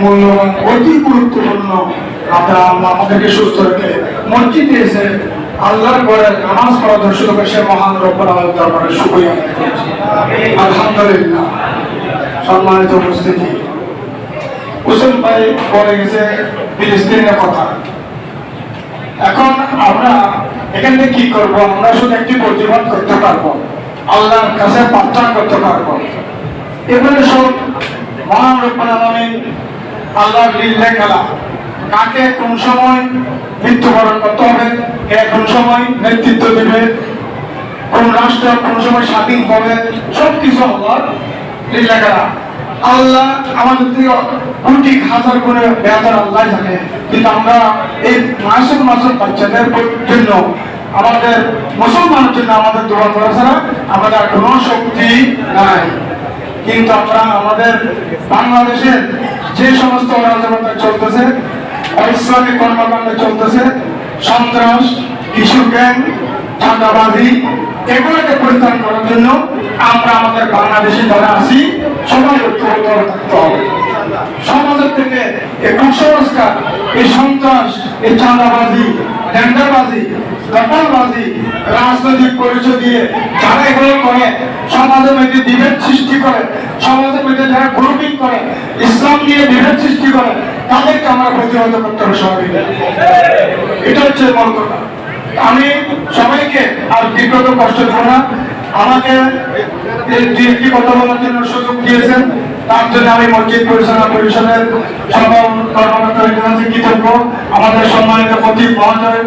মূল্যবান অতি গুরুত্বপূর্ণ আপনারা আমাদেরকে সুস্থ রেখে মসজিদে এসে আল্লাহর ঘরে নামাজ পড়া দর্শক সে মহান রব্বুল আলামিন দরবারে করছি। আলহামদুলিল্লাহ। সম্মানিত উপস্থিতি। কুসুম ভাই বলে গেছে, ফিলিস্তিনের কথা। এখন আমরা এখান থেকে কি করব? আমরা শুধু একটি প্রতিবাদ করতে পারব। আল্লাহর কাছে প্রার্থনা করতে পারব। এগুলো সব মহান রব্বান আলামিন আল্লাহর লীলা খেলা। কাকে কোন সময় মৃত্যুবরণ করতে হবে, কে কোন সময় নেতৃত্ব দেবে, কোন রাষ্ট্র কোন সময় স্বাধীন হবে সব কিছু আল্লাহর লীলা আল্লাহ আমাদের থেকে কোটি হাজার করে বেহাজার আল্লাহ জানে, কিন্তু আমরা এই মাসুম মাসুম বাচ্চাদের জন্য, আমাদের মুসলমানের জন্য আমাদের দোয়া করা ছাড়া আমাদের কোনো শক্তি নাই। কিন্তু আমরা আমাদের বাংলাদেশের যে সমস্ত অরাজকতা চলতেছে অইসলামিক কর্মকাণ্ড চলতেছে, সন্ত্রাস কিশোর গ্যাং চাঁদাবাজি এগুলোকে পরিত্রাণ করার জন্য আমরা আমাদের বাংলাদেশে যারা আছি। সবাই সমাজের থেকে এই কুসংস্কার, এই সন্ত্রাস, এই চাঁদাবাজি ডেন্ডাবাজি দখলবাজি রাজনৈতিক পরিচয় দিয়ে যারা এগুলো করে, সমাজের মধ্যে বিভেদ সৃষ্টি করে, সমাজের মধ্যে যারা গ্রুপিং করে, ইসলাম নিয়ে বিভেদ সৃষ্টি করে, তাদেরকে আমরা প্রতিহত করতে হবে সবাই। এটা হচ্ছে মূল আমি সবাইকে আর বিগত কষ্ট দেবো না। আমাকে একটি কথা বলার জন্য সুযোগ দিয়েছেন। তার জন্য আমি মসজিদ পরিচালনা পরিষদের সকল কর্মকর্তাদের কাছে কৃতজ্ঞ। আমাদের সম্মানিত প্রতীক মহোদয়ের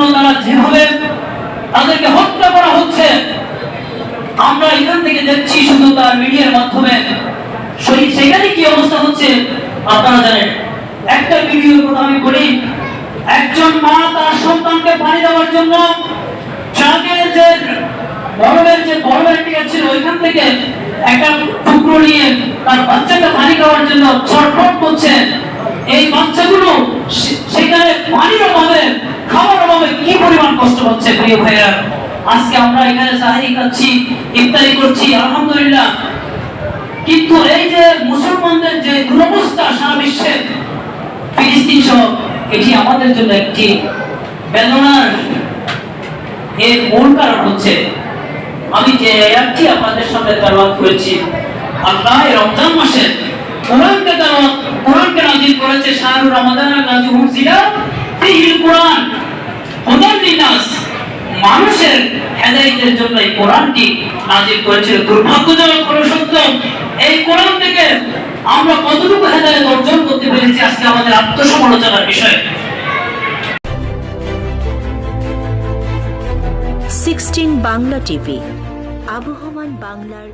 জন্য তারা যেভাবে তাদেরকে হত্যা করা হচ্ছে, আমরা এখান থেকে দেখছি শুধু তার মিডিয়ার মাধ্যমে। সেই- সেখানে কি অবস্থা হচ্ছে, আপনারা জানেন। একটা ভিডিওর কথা আমি বলি, একজন মা তার সন্তানকে পানি দেওয়ার জন্য ট্রাকের যে বরফের যে বরফের টিকা ওইখান থেকে একটা টুকরো নিয়ে তার বাচ্চাকে পানি খাওয়ার জন্য ছটফট করছে। এই বাচ্চাগুলো সেখানে পানির অভাবে খাবার অভাবে কি পরিমাণ কষ্ট হচ্ছে প্রিয় ভাইয়া আজকে আমরা এখানে সাহারি খাচ্ছি, ইফতারি করছি, আলহামদুলিল্লাহ। কিন্তু এই যে মুসলমানদের যে দুরবস্থা সারা বিশ্বে, ফিলিস্তিন সহ, এটি আমাদের জন্য একটি বেদনার এর মূল কারণ হচ্ছে, আমি যে আয়াতটি আপনাদের সামনে তেলাওয়াত করেছি, আল্লাহ রমজান মাসে কোরআনকে তেলাওয়াত, কোরআনকে নাযিল করেছে শাহরুর রমাদান আল্লাযী উনজিলা ফীহিল কোরআন। হুদান লিনাস মানুষের হেদায়েতের জন্য এই কোরআনটি করেছিল। দুর্ভাগ্যজনক হলো সত্য, এই কোরআন থেকে আমরা কতটুকু অর্জন করতে পেরেছি আজকে আমাদের আত্মসমালোচনার বিষয়। সিক্সটিন বাংলা টিভি, আবহমান বাংলার